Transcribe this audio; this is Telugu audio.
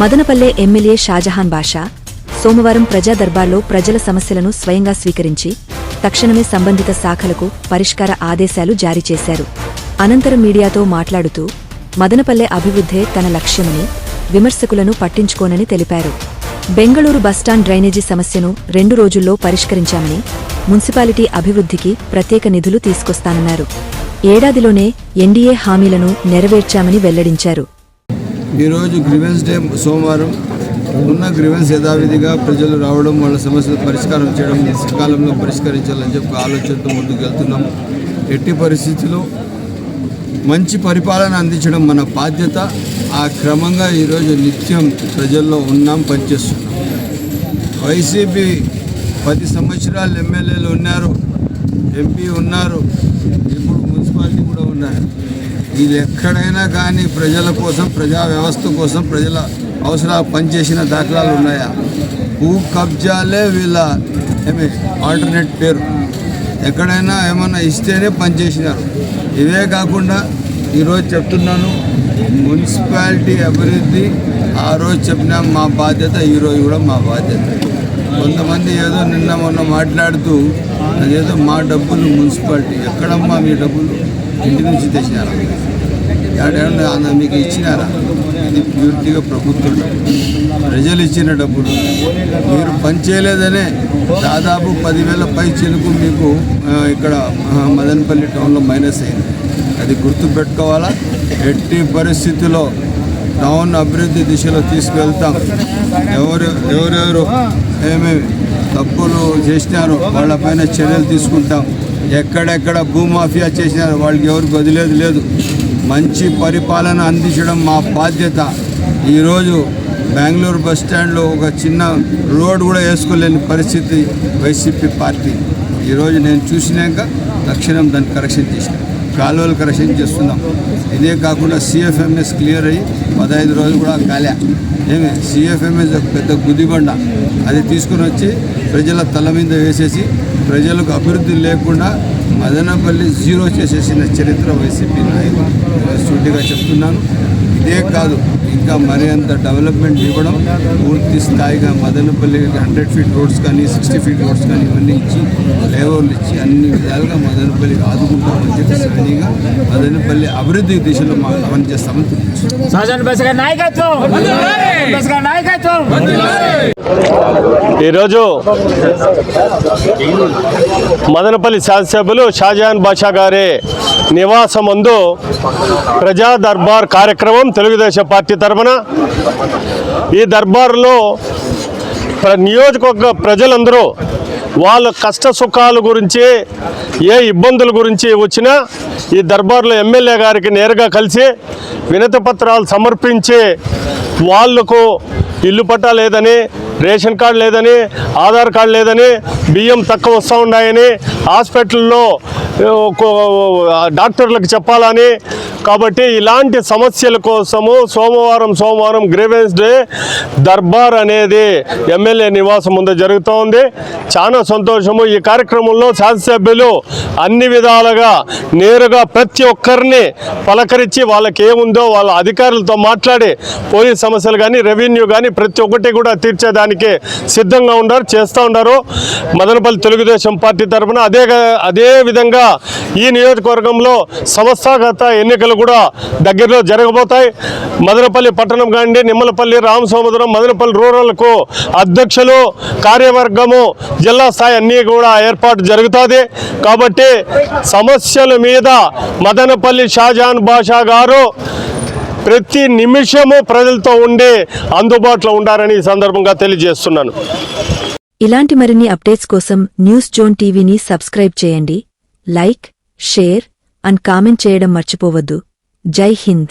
మదనపల్లె ఎమ్మెల్యే షాజహాన్ బాషా సోమవారం ప్రజా దర్బార్లో ప్రజల సమస్యలను స్వయంగా స్వీకరించి తక్షణమే సంబంధిత శాఖలకు పరిష్కార ఆదేశాలు జారీ చేశారు. అనంతరం మీడియాతో మాట్లాడుతూ మదనపల్లె అభివృద్ధే తన లక్ష్యమని విమర్శకులను పట్టించుకోనని తెలిపారు. బెంగళూరు బస్టాండ్ డ్రైనేజీ సమస్యను రెండు రోజుల్లో పరిష్కరించామని మున్సిపాలిటీ అభివృద్ధికి ప్రత్యేక నిధులు తీసుకొస్తానన్నారు. ఏడాదిలోనే ఎన్డీఏ హామీలను నెరవేర్చామని వెల్లడించారు. ఈరోజు గ్రివెన్స్ డే సోమవారం. ఉన్న గ్రివెన్స్ యథావిధిగా ప్రజలు రావడం వాళ్ళ సమస్యలు పరిష్కారం చేయడం సకాలంలో పరిష్కరించాలని చెప్పి ఆలోచనతో ముందుకు వెళ్తున్నాం. ఎట్టి పరిస్థితుల్లో మంచి పరిపాలన అందించడం మన బాధ్యత. ఆ క్రమంగా ఈరోజు నిత్యం ప్రజల్లో ఉన్నాం పనిచేస్తున్నాం. వైసీపీ పది సంవత్సరాలు ఎమ్మెల్యేలు ఉన్నారు ఎంపీ ఉన్నారు. ఇప్పుడు మున్సిపాలిటీ కూడా ఉన్నారు ఇది ఎక్కడైనా కానీ ప్రజల కోసం ప్రజా వ్యవస్థ కోసం ప్రజల అవసరాలు పనిచేసిన దాఖలాలు ఉన్నాయా? భూ కబ్జాలే వీళ్ళ ఏమి ఆల్టర్నేట్ పేరు. ఎక్కడైనా ఏమన్నా ఇస్తేనే పనిచేసినారు. ఇవే కాకుండా ఈరోజు చెప్తున్నాను మున్సిపాలిటీ అభివృద్ధి ఆ రోజు చెప్పినా మా బాధ్యత ఈరోజు కూడా మా బాధ్యత. కొంతమంది ఏదో నిన్న మొన్న మాట్లాడుతూ అదేదో మా డబ్బులు మున్సిపాలిటీ. ఎక్కడమ్మా మీ డబ్బులు? ఇంటి నుంచి తెచ్చినారా? ఏడేమన్నా అన్న మీకు ఇచ్చినారా? ఇది పూర్తిగా ప్రభుత్వం. ప్రజలు ఇచ్చిన డబ్బులు మీరు పనిచేయలేదనే దాదాపు పదివేల పై చిలుకు మీకు ఇక్కడ మదనపల్లి టౌన్లో మైనస్ అయింది. అది గుర్తుపెట్టుకోవాలా ఎట్టి పరిస్థితిలో టౌన్ అభివృద్ధి దిశలో తీసుకువెళ్తాం ఎవరు ఎవరెవరు ఏమేమి తప్పులు చేసినారో వాళ్ళపైన చర్యలు తీసుకుంటాం. ఎక్కడెక్కడ భూమాఫియా చేసినారు వాళ్ళకి ఎవరికి వదిలేదు లేదు. మంచి పరిపాలన అందించడం మా బాధ్యత. ఈరోజు బెంగళూరు బస్ స్టాండ్లో ఒక చిన్న రోడ్ కూడా వేసుకోలేని పరిస్థితి వైసీపీ పార్టీ. ఈరోజు నేను చూసినాక తక్షణం దాన్ని కరెక్షన్ చేసిన. కాలువలు కరెక్షన్ చేస్తున్నాం. ఇదే కాకుండా సిఎఫ్ఎంఎస్ క్లియర్ అయ్యి పదహైదు రోజులు కూడా కాలే. ఏమి? సిఎఫ్ఎంఎస్ పెద్ద గుదిబండ. అది తీసుకుని వచ్చి ప్రజల తల మీద వేసేసి ప్రజలకు అభివృద్ధి లేకుండా మదనపల్లి జీరో చేసేసిన చరిత్ర వైసీపీ నాయకులు సూటిగా చెప్తున్నాను. ఇదే కాదు ఇంకా మరి అంత డెవలప్మెంట్ ఇవ్వడం పూర్తి స్థాయిగా మదనపల్లి హండ్రెడ్ ఫీట్ రోడ్స్ కానీ సిక్స్టీ ఫీట్ రోడ్స్ కానీ ఇవన్నీ ఇచ్చి లేవర్లు ఇచ్చి అన్ని విధాలుగా మదనపల్లికి ఆదుకుంటామని చెప్పి సరైనగా మదనపల్లి అభివృద్ధి దిశలో మా పనిచేస్తామని నాయకత్వం! గారి నాయకత్వం! ఈరోజు మదనపల్లి శాసనసభ్యులు షాజహాన్ బాషా గారి నివాసం ముందు ప్రజా దర్బార్ కార్యక్రమం తెలుగుదేశం పార్టీ తరఫున ఈ దర్బార్లో ప్ర- నియోజకవర్గ ప్రజలందరూ వాళ్ళ కష్ట సుఖాల గురించి ఏ ఇబ్బందుల గురించి వచ్చినా ఈ దర్బార్లో ఎమ్మెల్యే గారికి నేరుగా కలిసి వినతి పత్రాలు సమర్పించి వాళ్ళకు ఇల్లు పట్టలేదని రేషన్ కార్డు లేదని ఆధార్ కార్డు లేదని బియ్యం తక్కువ వస్తూ ఉన్నాయని హాస్పిటల్లో డాక్టర్లకు చెప్పాలని. కాబట్టి ఇలాంటి సమస్యల కోసము సోమవారం సోమవారం గ్రీవెన్స్ డే దర్బార్ అనేది ఎమ్మెల్యే నివాసం ముందు జరుగుతోంది. చాలా సంతోషము. ఈ కార్యక్రమంలో శాసనసభ్యులు అన్ని విధాలుగా నేరుగా ప్రతి ఒక్కరిని పలకరించి వాళ్ళకి ఏముందో వాళ్ళ అధికారులతో మాట్లాడి పోలీస్ సమస్యలు కానీ రెవెన్యూ కానీ ప్రతి ఒక్కటి కూడా తీర్చేదానికి సిద్ధంగా ఉన్నారు చేస్తూ ఉన్నారు. మదనపల్లి తెలుగుదేశం పార్టీ తరఫున అదే అదే విధంగా ఈ నియోజకవర్గంలో సంస్థాగత ఎన్నికలు కూడా దగ్గరలో జరగబోతాయి. మదనపల్లి పట్టణం కానివ్వండి నిమ్మలపల్లి రామసముద్రం మదనపల్లి రూరల్కు అధ్యక్షులు కార్యవర్గము జిల్లా స్థాయి అన్నీ కూడా ఏర్పాటు జరుగుతుంది. కాబట్టి సమస్యల మీద మదనపల్లి షాజహాన్ బాషా గారు ప్రతి నిమిషము ప్రజలతో ఉండి అందుబాటులో ఉండాలని ఈ సందర్భంగా తెలియజేస్తున్నాను. ఇలాంటి మరిన్ని అప్డేట్స్ కోసం న్యూస్ జోన్ టీవీని సబ్స్క్రైబ్ చేయండి. లైక్ షేర్ అండ్ కామెంట్ చేయడం మర్చిపోవద్దు. జై హింద్.